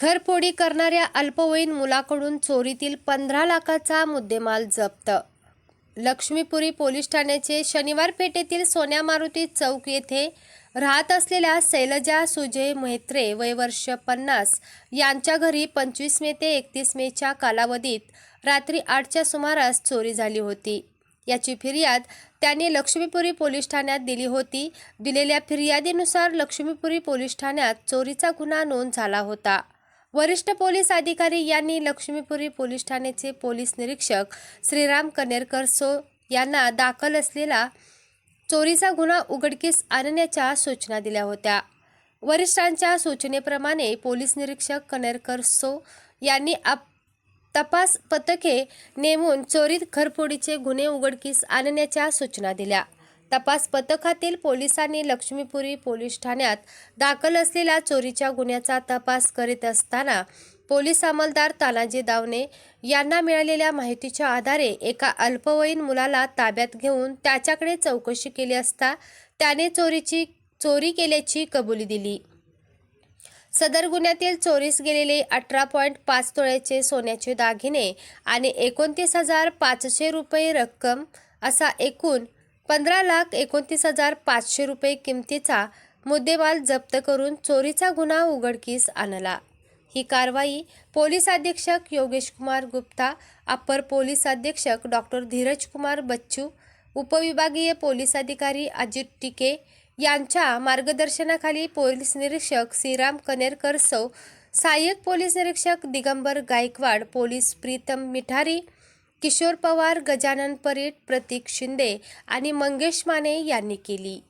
घरफोडी करणाऱ्या अल्पवयीन मुलाकडून चोरीतील पंधरा लाखाचा मुद्देमाल जप्त. लक्ष्मीपुरी पोलीस ठाण्याचे शनिवार पेठेतील सोन्या मारुती चौक येथे राहत असलेल्या शैलजा सुजय म्हेत्रे वय वर्ष पन्नास यांच्या घरी पंचवीस मे ते एकतीस मेच्या कालावधीत रात्री आठच्या सुमारास चोरी झाली होती. याची फिर्याद त्यांनी लक्ष्मीपुरी पोलीस ठाण्यात दिली होती. दिलेल्या फिर्यादीनुसार लक्ष्मीपुरी पोलीस ठाण्यात चोरीचा गुन्हा नोंद झाला होता. वरिष्ठ पोलीस अधिकारी यांनी लक्ष्मीपुरी पोलीस ठाण्याचे पोलीस निरीक्षक श्रीराम कनेरकर सो यांना दाखल असलेला चोरीचा गुन्हा उघडकीस आणण्याच्या सूचना दिल्या होत्या. वरिष्ठांच्या सूचनेप्रमाणे पोलीस निरीक्षक कनेरकर सो यांनी आप तपास पथके नेमून चोरीत घरफोडीचे गुन्हे उघडकीस आणण्याच्या सूचना दिल्या. तपास पथकातील पोलिसांनी लक्ष्मीपुरी पोलीस ठाण्यात दाखल असलेल्या चोरीच्या गुन्ह्याचा तपास करीत असताना पोलीस अंमलदार तानाजी दावणे यांना मिळालेल्या माहितीच्या आधारे एका अल्पवयीन मुलाला ताब्यात घेऊन त्याच्याकडे चौकशी केली असता त्याने चोरीची चोरी केल्याची कबुली दिली. सदर गुन्ह्यातील चोरीस गेलेले अठरा पॉईंट पाच तोळ्याचे सोन्याचे दागिने आणि एकोणतीस हजार पाचशे रुपये रक्कम असा एकूण पंधरा लाख एकोणतीस हजार पाचशे रुपये किमतीचा मुद्देमाल जप्त करून चोरीचा गुन्हा उघडकीस आणला. ही कारवाई पोलीस अधीक्षक योगेश कुमार गुप्ता अप्पर पोलीस अधीक्षक डॉक्टर धीरज कुमार बच्चू उपविभागीय पोलीस अधिकारी अजित टिके यांच्या मार्गदर्शनाखाली पोलीस निरीक्षक श्रीराम कनेरकर सौ सहाय्यक पोलीस निरीक्षक दिगंबर गायकवाड पोलीस प्रीतम मिठारी किशोर पवार गजानन परीट प्रतीक शिंदे आणि मंगेश माने यांनी केली.